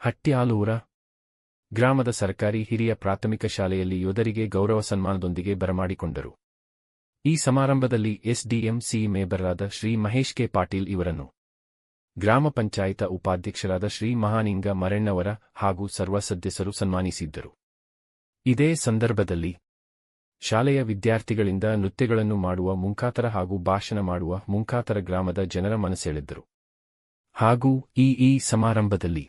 ಹಟ್ಯಾಲೂರ ಗ್ರಾಮದ ಸರ್ಕಾರಿ ಹಿರಿಯ ಪ್ರಾಥಮಿಕ ಶಾಲೆಯಲ್ಲಿ ಯೋಧರಿಗೆ ಗೌರವ ಸನ್ಮಾನದೊಂದಿಗೆ ಬರಮಾಡಿಕೊಂಡರು. ಈ ಸಮಾರಂಭದಲ್ಲಿ ಎಸ್ಡಿಎಂಸಿ ಮೇಬರ್ರಾದ ಶ್ರೀ ಮಹೇಶ್ ಕೆ. ಪಾಟೀಲ್ ಇವರನ್ನು ಗ್ರಾಮ ಪಂಚಾಯತ ಉಪಾಧ್ಯಕ್ಷರಾದ ಶ್ರೀ ಮಹಾನಿಂಗ ಮರೆಣ್ಣವರ ಹಾಗೂ ಸರ್ವ ಸದಸ್ಯರು ಸನ್ಮಾನಿಸಿದ್ದರು. ಇದೇ ಸಂದರ್ಭದಲ್ಲಿ ಶಾಲೆಯ ವಿದ್ಯಾರ್ಥಿಗಳಿಂದ ನೃತ್ಯಗಳನ್ನು ಮಾಡುವ ಮುಂಕಾತರ ಹಾಗೂ ಭಾಷಣ ಮಾಡುವ ಮುಂಕಾತರ ಗ್ರಾಮದ ಜನರ ಮನಸೆಳೆದ್ದರು ಹಾಗೂ ಈ ಈ ಸಮಾರಂಭದಲ್ಲಿ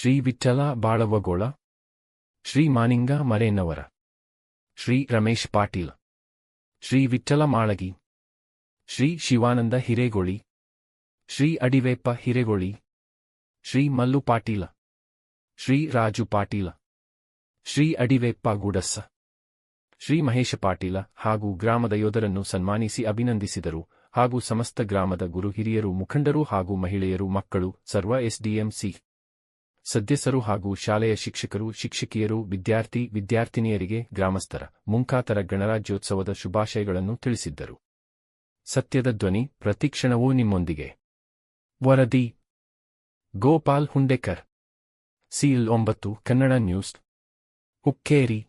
ಶ್ರೀ ವಿಠಲ ಬಾಳವಗೋಳ, ಶ್ರೀ ಮಾನಿಂಗ ಮರೇನವರ, ಶ್ರೀ ರಮೇಶ್ ಪಾಟೀಲ್, ಶ್ರೀ ವಿಠಲ ಮಾಳಗಿ, ಶ್ರೀ ಶಿವಾನಂದ ಹಿರೇಗೋಳಿ, ಶ್ರೀ ಅಡಿವೇಪ್ಪ ಹಿರೇಗೋಳಿ, ಶ್ರೀ ಮಲ್ಲು ಪಾಟೀಲ, ಶ್ರೀ ರಾಜು ಪಾಟೀಲ, ಶ್ರೀ ಅಡಿವೇಪ್ಪ ಗುಡಸ್ಸ, ಶ್ರೀ ಮಹೇಶ ಪಾಟೀಲ ಹಾಗೂ ಗ್ರಾಮದ ಯೋಧರನ್ನು ಸನ್ಮಾನಿಸಿ ಅಭಿನಂದಿಸಿದರು ಹಾಗೂ ಸಮಸ್ತ ಗ್ರಾಮದ ಗುರು ಹಿರಿಯರು ಮುಖಂಡರು ಹಾಗೂ ಮಹಿಳೆಯರು ಮಕ್ಕಳು, ಸರ್ವ ಎಸ್ಡಿಎಂಸಿ ಸದಸ್ಯರು ಹಾಗೂ ಶಾಲೆಯ ಶಿಕ್ಷಕರು, ಶಿಕ್ಷಕಿಯರು, ವಿದ್ಯಾರ್ಥಿ, ವಿದ್ಯಾರ್ಥಿನಿಯರಿಗೆ ಗ್ರಾಮಸ್ಥರ, ಮುಂಕಾತರ ಗಣರಾಜ್ಯೋತ್ಸವದ ಶುಭಾಶಯಗಳನ್ನು ತಿಳಿಸಿದ್ದರು. ಸತ್ಯದ ಧ್ವನಿ ಪ್ರತಿಕ್ಷಣವೂ ನಿಮ್ಮೊಂದಿಗೆ. ವರದಿ, ಗೋಪಾಲ್ ಹುಂಡೇಕರ್. ಸಿಎಲ್ ಒಂಬತ್ತು, ಕನ್ನಡ ನ್ಯೂಸ್. ಹುಕ್ಕೇರಿ.